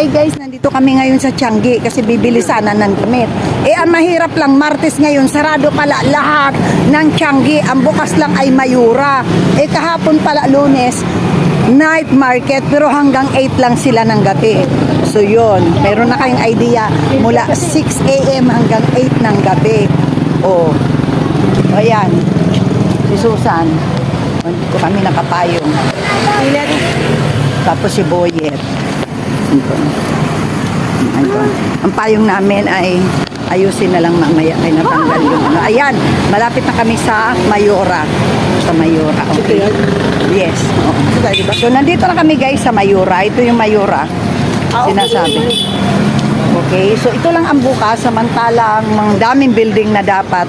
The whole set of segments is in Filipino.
Hey guys, nandito kami ngayon sa Tiangge kasi bibili sana ng damit. Eh ang mahirap lang, Martes ngayon, sarado pala lahat ng Tiangge. Ang bukas lang ay Mayura. Eh kahapon pala Lunes, night market pero hanggang 8 lang sila ng gabi. So yun, meron na kayong idea mula 6 a.m. hanggang 8 ng gabi. Oh, ayan, si Susan. Dito kami nakapayong. Tapos si Boyet. Ito. Ito. Ang payong namin ay ayusin na lang mamaya ay natanggal yung ano. Ayan, malapit na kami sa Mayora. Sa Mayora, okay. Yes. oo. So, nandito na kami guys sa Mayora. Ito yung Mayora. Sinasabi. Okay, so ito lang ang bukas samantalang mga daming building na dapat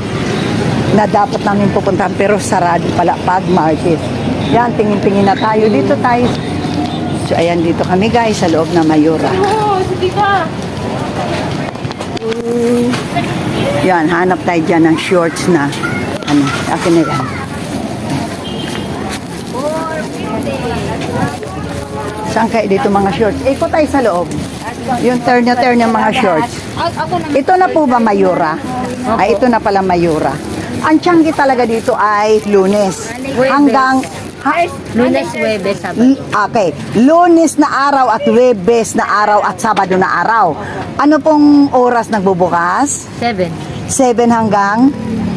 na dapat namin pupuntahan pero sarado pala pag market. Yan, tingin-tingin na tayo. Dito tayo. So ayan dito kami guys sa loob ng Mayura. Ka. Yan, hanap tayo dyan ng shorts na ano, akin na yan. Saan kayo dito mga shorts? Ikot tayo sa loob. Yung turn na turn ng mga shorts. Ito na po ba Mayura? Ay, ito na pala Mayura. Ang tiyanggi talaga dito ay lunes. Hanggang ha? Lunes, Webes, Sabat. L- Okay. Lunes na araw at Webes na araw at Sabado na araw. Ano pong oras nagbubukas? 7. 7 hanggang?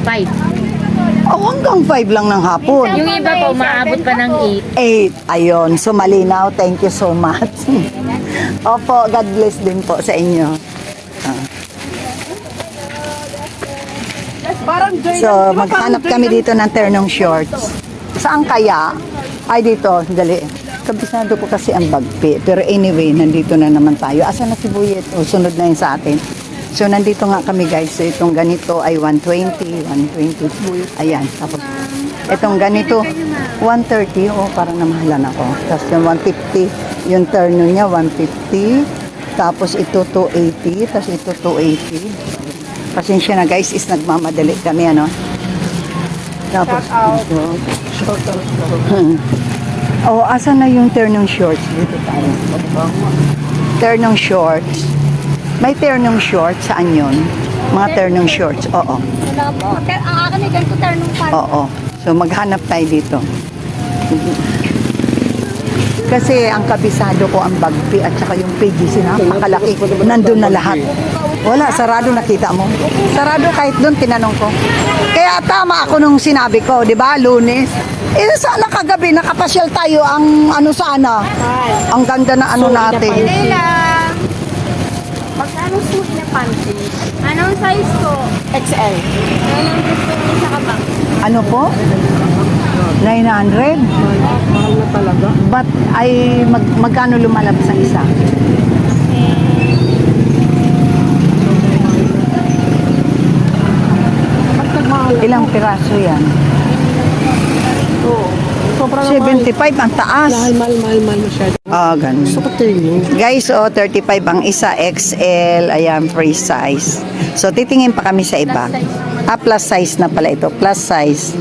5. Oh, hanggang 5 lang ng hapon. Yung iba po, maabot pa ng 8. Ayun. So, malinaw. Thank you so much. Opo, God bless din po sa inyo. Ah. So, maghanap kami dito ng ternong shorts. Saan kaya? Ay, dito. Dali. Kabisado ko kasi ang bagpi. Pero anyway, nandito na naman tayo. Asa na si Buyet? O, sunod na yun sa atin. So, nandito nga kami guys. So, itong ganito ay 120, 120. Ayan. Tapos, itong ganito, 130. Oh, parang namahalan ako. Tapos yung 150. Yung terno niya, 150. Tapos ito, 280. Tapos ito, 280. Pasensya na guys, is nagmamadali kami, ano? Tapos, ito. Hmm. Oh, asan na yung ternong shorts? Dito tayo. Ternong shorts. May ternong shorts, saan yun? Mga ternong shorts, oo. Wala po. Ang akin ay ganito ternong pa. Oo. So, maghanap tayo dito. Kasi ang kabisado ko ang bagpi at saka yung PGC na napakalaki. Nandun na lahat. Wala, sarado nakita mo. Sarado kahit doon tinanong ko. Kaya tama ako nung sinabi ko, di ba, lunes. Eh, sana kagabi nakapasyal tayo ang ano sana. Ang ganda na ano natin. Leila. Magkano suit niya panty? Anong size ko? XL. Anong gusto niya sa kabang? Ano po? 900? Mahal na talaga. But ay mag, magkano lumalabas ang isa? Piraso yan? Oo. Mahal. 75 ang taas. Mahal, mahal, mahal, mahal masyado. Ah, ganun. Gusto ko tingin. Guys, oh, 35 ang isa, XL, ayan, free size. So, titingin pa kami sa iba. Ah, plus size na pala ito, plus size.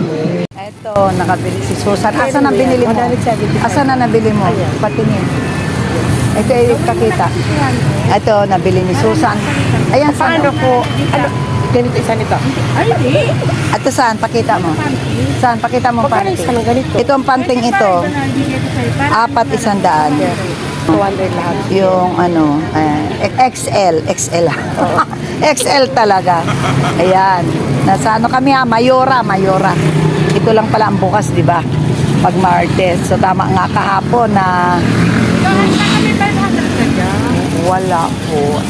Ito, nakabili si Susan. Asa na binili mo? Asa na nabili mo? Patingin. Ito ay kakita. Ito, nabili ni Susan. Ayan, Paano saan? ko? Ano? Ganito isa nito. Ay, hindi. Ito saan? Pakita mo. Saan? Pakita mo panting. isa ng ganito? Ito ang panting ito. Apat isang daan. 200 lahat. Yung ano, eh, XL, XL. XL talaga. Ayan. Nasa ano kami ha, Mayora, Mayora. Ito lang pala ang bukas, di ba? Pag Martes. So tama nga kahapon na wala po.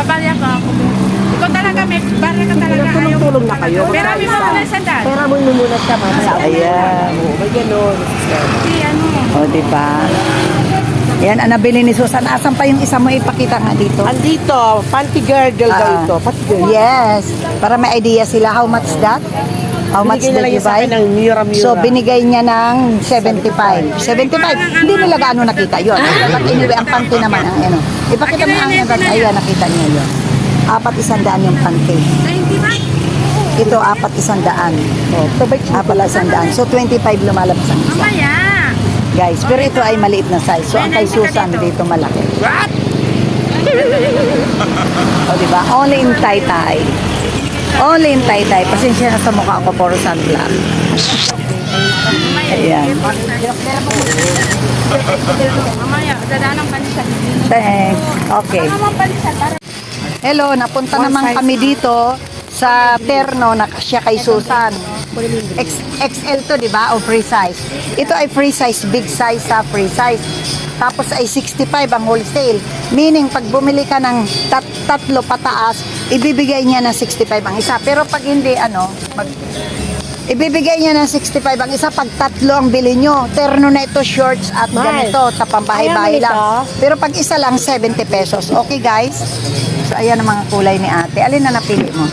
Papalya ka ako. Ikaw talaga, may barra ka talaga. Ayaw mo Tulong na kayo. Pero may mga na sandal. Pera mo numunat ka mamaya. Ayan. Oo, may ganun. Si ano, O, di ba? Yan, ang nabili ni Susan. Asan pa yung isa mo ipakita nga dito? Andito, panty girdle daw Ah. ito. Panty girdle. Yes. Para may idea sila. How much that? How much Binigay did you buy? akin ng Mura Mura. So, binigay niya ng 75. 75. Hindi nila gaano nakita yun. But anyway, ang panty naman ang ano. Ipakita mo ang nagat. Ayan, nakita niyo yun. Apat isang daan yung panty. 90 ba? Ito, apat isang daan. Oh, Apat isang daan. So, 25 lumalabas ang isa. Mamaya. guys. Pero ito ay maliit na size. So, ang kay Susan dito malaki. o, diba? Only in Taytay. Only in Taytay. Pasensya na sa mukha ko, puro sunblock. Ayan. Mamaya, dadaan ng panisa. Thanks. Okay. Hello, napunta naman kami dito sa Terno na siya kay Susan. X, XL to, di ba? O free size. Ito ay free size, big size sa free size. Tapos ay 65 ang wholesale. Meaning, pag bumili ka ng tat tatlo pataas, ibibigay niya ng 65 ang isa. Pero pag hindi, ano, mag, ibibigay niya ng 65 ang isa pag tatlo ang bili nyo. Terno na ito, shorts at Mahal. ganito, sa pambahay-bahay Kaya lang. Pero pag isa lang, 70 pesos. Okay, guys? So, ayan ang mga kulay ni ate. Alin na napili mo?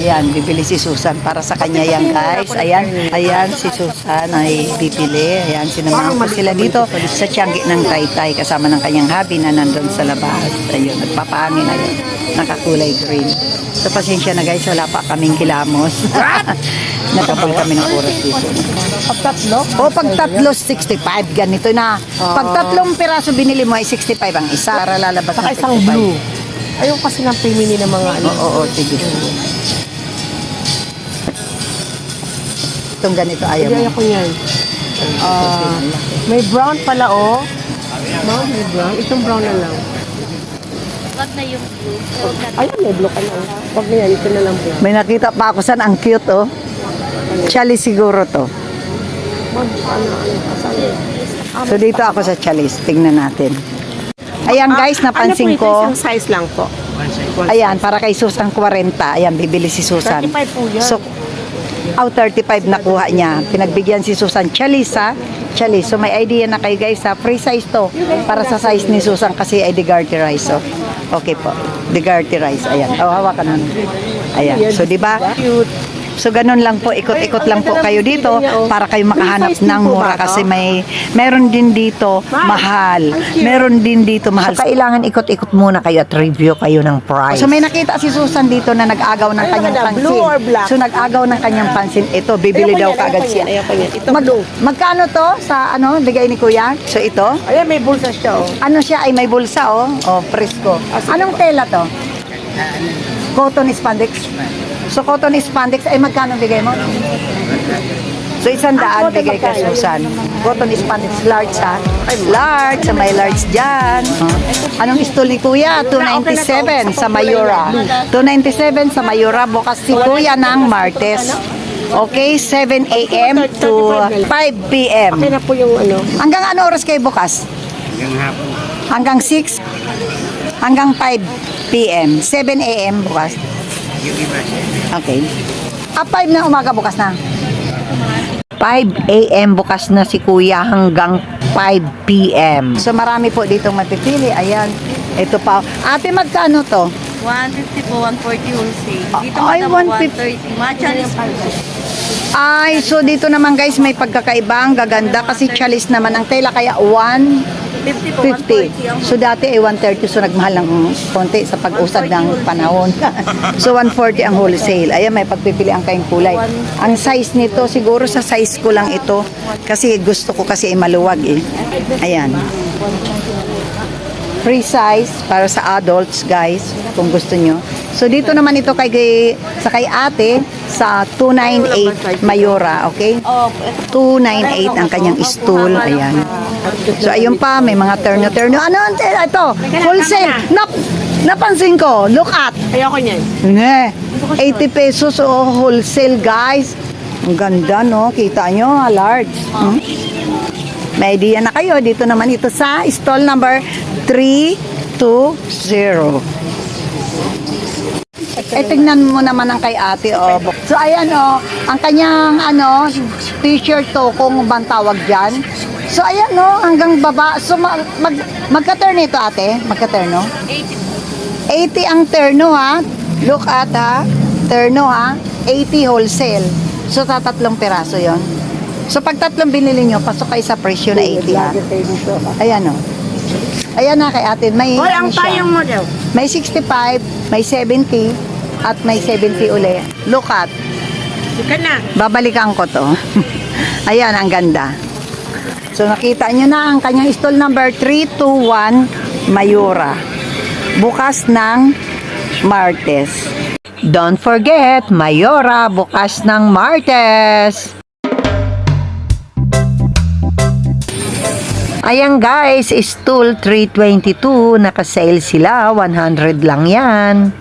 Ayan, bibili si Susan para sa kanya yan, guys. Ayan, ayan, si Susan ay bibili. Ayan, sinamahan ko sila dito sa Tianggi ng Taytay kasama ng kanyang hubby na nandun sa labas. Ayun, nagpapangin na yun. Nakakulay green. So, pasensya na guys, wala pa kaming kilamos. Nakapul kami ng oras dito. Pag tatlo? O pag tatlo, 65. Ganito na. Pag tatlong piraso binili mo ay 65 ang isa. Para lalabas Saka ng isang 65. blue. Ayaw kasi ng feminin ng mga ano. Oo, oo, sige. Itong ganito ayaw Hindi mo. ayaw ko yan. Ah, may brown pala oh. Ma'am, may brown. Itong brown na lang. wag na yung blue. Wag na Ayun, may blue ka lang. Huwag na yan, ito na lang brown. May nakita pa ako saan ang cute oh. Chalice siguro to. Ma'am, ano, ano, asan? So dito ako sa Chalice. Tingnan natin. Ayan guys, napansin ano po ito? ko. Isang size lang po. Ayan, para kay Susan 40. Ayan, bibili si Susan. 35 po yan. So, oh, 35 nakuha niya. Pinagbigyan si Susan Chalice ha. Chalice. So, may idea na kayo guys ha. Free size to. Para sa size ni Susan kasi ay Degarty rice. Oh. Okay po. Degarty rice. Ayan. Oh, hawakan mo. Ayan. So, di ba? Cute. So ganun lang po, ikot-ikot lang po kayo dito para kayo makahanap ng mura kasi may meron din dito mahal. Meron din dito mahal. So kailangan ikot-ikot muna kayo at review kayo ng price. So may nakita si Susan dito na nag-agaw ng kanyang pansin. So nag-agaw ng kanyang pansin. Ito, bibili daw kaagad siya. Mag, magkano to sa ano, bigay ni Kuya? So ito, Ayan, may bulsa siya oh. ano siya ay may bulsa oh. Oh, presko. Anong tela to? Cotton spandex. So cotton spandex ay magkano bigay mo? So isang daan cotton bigay ka magkano? Susan. Cotton spandex large ha. Ay large, sa may large dyan. Anong stool ni Kuya? 297 sa Mayura. 297 sa Mayura. Bukas si Kuya ng Martes. Okay, 7 a.m. to 5 p.m. Na po yung ano. Hanggang ano oras kayo bukas? Hanggang 6? Hanggang 5 p.m. 7 a.m. bukas? Okay. Ah, 5 na umaga bukas na? 5 a.m. bukas na si Kuya hanggang 5 p.m. So marami po ditong mapipili. Ayan. Ito pa. Ate, magkano to? 150 po, 140 wholesale. Dito Ay, madam 150. 130. Machalis po. Ay, so dito naman guys may pagkakaiba. Ang gaganda kasi chalice naman ang tela. Kaya 1 50 po, 50. 140 ang So dati ay 130 so nagmahal ng konti sa pag-usad ng panahon. so 140 ang wholesale. Ayan may pagpipilian kayong kulay. Ang size nito siguro sa size ko lang ito kasi gusto ko kasi ay maluwag eh. Ayan. Free size para sa adults guys kung gusto nyo. So dito naman ito kay, sa kay ate sa 298 Mayora, okay? Oh, 298 ang kanyang stool. Ayan. So, ayun pa, may mga terno-terno. Ano? Ito, wholesale. Nap, napansin ko, look at. Ayoko niyan. Ne, 80 pesos o wholesale, guys. Ang ganda, no? Kita nyo, ah, large. Hmm? May idea na kayo. Dito naman ito sa stall number 320. Eh, tingnan mo naman ang kay ate, oh. So, ayan, oh. Ang kanyang, ano, t-shirt to, kung bang tawag dyan. So, ayan, no, hanggang baba. So, mag, mag, magka-turn ito, ate? Magka-turn, no? 80 ang terno, ha? Look at, ha? Terno, ha? 80 wholesale. So, tatatlong piraso yon. So, pag tatlong binili nyo, pasok kayo sa presyo na 80, ha? Ayan, oh. Ayan na kay ate. May, Hoy, ang ano siya? tayong model. May 65, may 70, at may 70 uli. Look at, Sige na. babalikan ko to. Ayan, ang ganda. So nakita nyo na ang kanyang stall number 321 Mayura. Bukas ng Martes. Don't forget, Mayora bukas ng Martes. Ayan guys, stool 322, naka-sale sila, 100 lang yan.